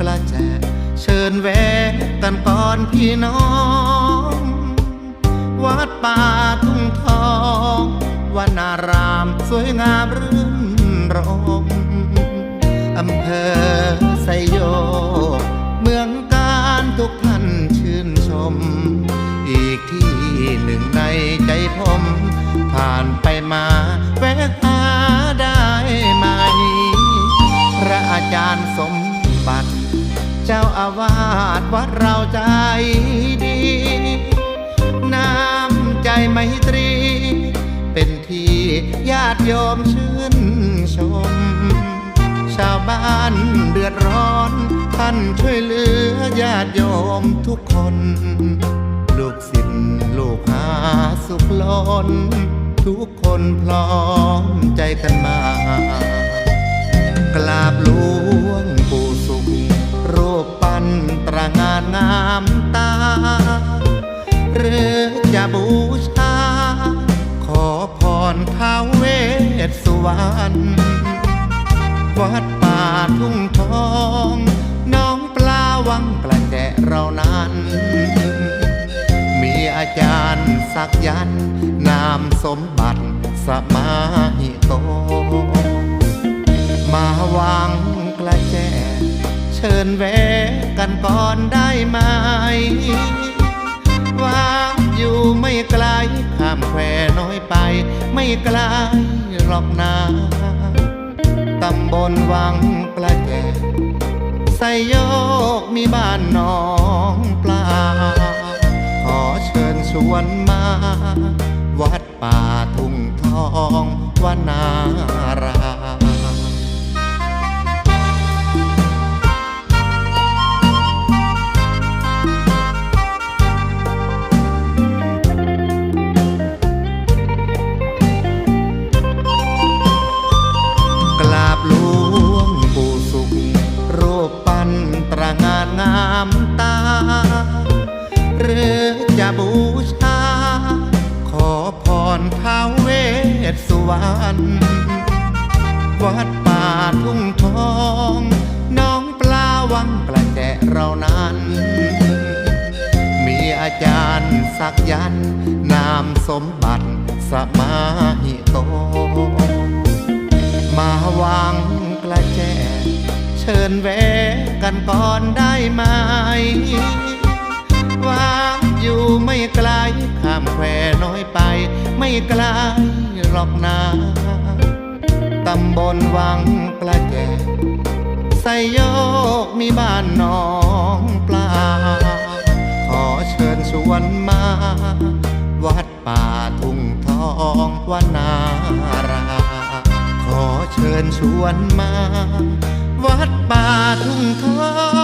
กระแจเชิญแวะกันก่อนพี่น้อง วัดป่าทุ่งทองวันารามสวยงามรื่นรมอำเภอไซโยกเมืองการทุกท่านชื่นชม อีกที่หนึ่งในใจผม ผ่านไปมาแวะหาได้ไหมพระอาจารย์ เจ้าอาวาสวัดเราใจดี น้ำใจไมตรี เป็นที่ญาติโยมชื่นชม ชาวบ้านเดือดร้อน ท่านช่วยเหลือญาติโยมทุกคน ลูกศิษย์ลูกหาสุขล้น ทุกคนพร้อมใจกันมากราบหลวง งานามตา หรือจะบูชา ขอพรท้าวเวสสุวรรณวัดป่าทุ่งทอง น้องปลาวังกระแจเรานั้น มีอาจารย์สักยัน นามสมบัติสมาหิโต มาวัง ชิญแวะกันก่อนได้ไหมว่าอยู่ไม่ไกลข้ามแควน้อยไป ไม่ไกลหรอกนาตำบลวังปลาแจไซโยกมีบ้านน้องปลา ขอเชิญชวนมา วัดป่าทุ่งทองวนารา หงามตา หรือจะบูชา ขอพรท้าวเวสสุวรรณวัดป่าทุ่งทอง น้องปลาวังกระแจเรานั้น มีอาจารย์สักยัน นามสมบัติสมาหิโต มาวังกระแจเชิญแว กันก่อนได้ไหมว่าอยู่ไม่ไกลข้ามแควน้อยไป ไม่ไกลหรอกนาตำบลวังกระแจไซโยกมีบ้านน้องปลา ขอเชิญชวนมา วัดป่าทุ่งทองวนารามขอเชิญชวนมา วัดป่าทุ่งทอง